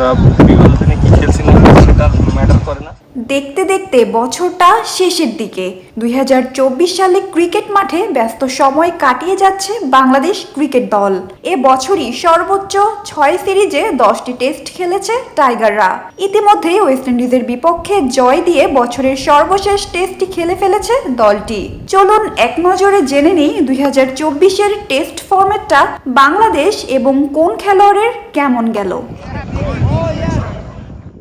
আমরা সেটা ম্যাটার করে না। দেখতে দেখতে বছরটা শেষের দিকে। দুই হাজার চব্বিশ সালে ক্রিকেট মাঠে ব্যস্ত সময় কাটিয়ে যাচ্ছে বাংলাদেশ ক্রিকেট দল। এ বছরই সর্বোচ্চ ছয় সিরিজে দশটি টেস্ট খেলেছে টাইগাররা। ইতিমধ্যে ওয়েস্ট ইন্ডিজের বিপক্ষে জয় দিয়ে বছরের সর্বশেষ টেস্টটি খেলে ফেলেছে দলটি। চলুন এক নজরে জেনে নিই দুই চব্বিশের টেস্ট ফরম্যাটটা বাংলাদেশ এবং কোন খেলোয়াড়ের কেমন গেল।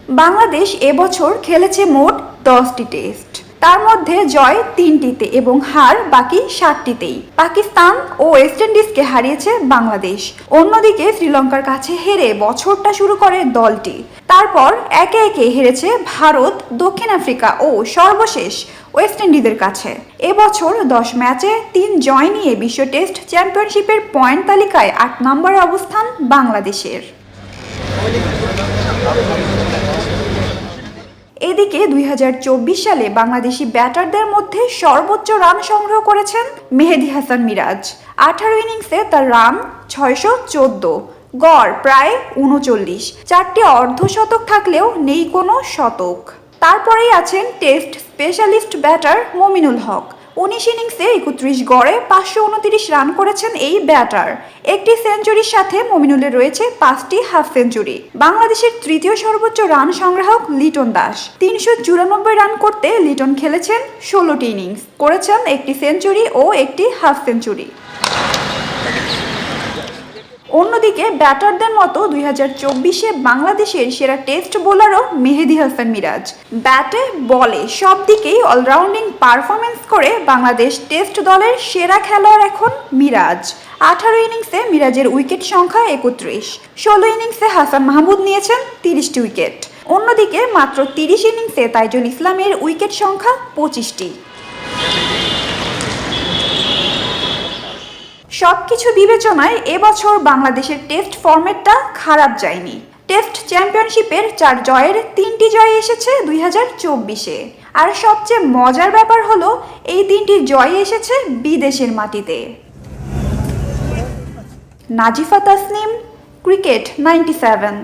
বাংলাদেশ এবছর খেলেছে মোট দশটি টেস্ট। তার মধ্যে জয় তিনটিতে এবং হার বাকি সাতটিতেই। পাকিস্তান ও ওয়েস্ট ইন্ডিজকে হারিয়েছে বাংলাদেশ। অন্যদিকে শ্রীলঙ্কার কাছে হেরে বছরটা শুরু করে দলটি। তারপর একে একে হেরেছে ভারত, দক্ষিণ আফ্রিকা ও সর্বশেষ ওয়েস্ট ইন্ডিজের কাছে। এবছর দশ ম্যাচে তিন জয় নিয়ে বিশ্ব টেস্ট চ্যাম্পিয়নশিপের পয়েন্ট তালিকায় আট নম্বরে অবস্থান বাংলাদেশের। এদিকে দুই সালে বাংলাদেশি ব্যাটারদের মধ্যে সর্বোচ্চ রান সংগ্রহ করেছেন মেহেদি হাসান মিরাজ। আঠারো ইনিংসে তার রান ছয়শো চোদ্দ, গড় প্রায় উনচল্লিশ, চারটি অর্ধশতক থাকলেও নেই কোনো শতক। তারপরেই আছেন test specialist batter Mominul Haque. উনিশ ইনিংসে একত্রিশ গড়ে পাঁচশো উনত্রিশ রান করেছেন এই ব্যাটার। একটি সেঞ্চুরির সাথে মমিনুলের রয়েছে পাঁচটি হাফ সেঞ্চুরি। বাংলাদেশের তৃতীয় সর্বোচ্চ রান সংগ্রাহক লিটন দাস। তিনশো চুরানব্বই রান করতে লিটন খেলেছেন ষোলোটি ইনিংস করেছেন একটি সেঞ্চুরি ও একটি হাফ সেঞ্চুরি। অন্যদিকে ব্যাটারদের মতো দুই হাজার চব্বিশে বাংলাদেশের সেরা টেস্ট বোলারও মেহেদি হাসান মিরাজ। ব্যাটে, বলে সব দিকেই অলরাউন্ডিং পারফরমেন্স করে বাংলাদেশ টেস্ট দলের সেরা খেলোয়াড় এখন মিরাজ। আঠারো ইনিংসে মিরাজের উইকেট সংখ্যা একত্রিশ। ষোলো ইনিংসে হাসান মাহমুদ নিয়েছেন তিরিশটি উইকেট অন্যদিকে মাত্র তিরিশ ইনিংসে তাইজুল ইসলামের উইকেট সংখ্যা পঁচিশটি। সবকিছু বিবেচনায় এবছর বাংলাদেশের টেস্ট ফরম্যাটটা খারাপ যায়নি। টেস্ট চ্যাম্পিয়নশিপের চার জয়ের তিনটি জয় এসেছে দুই হাজার চব্বিশে। আর সবচেয়ে মজার ব্যাপার হলো, এই তিনটি জয় এসেছে বিদেশের মাটিতে। Nazifa Tasnim, cricket ninety seven.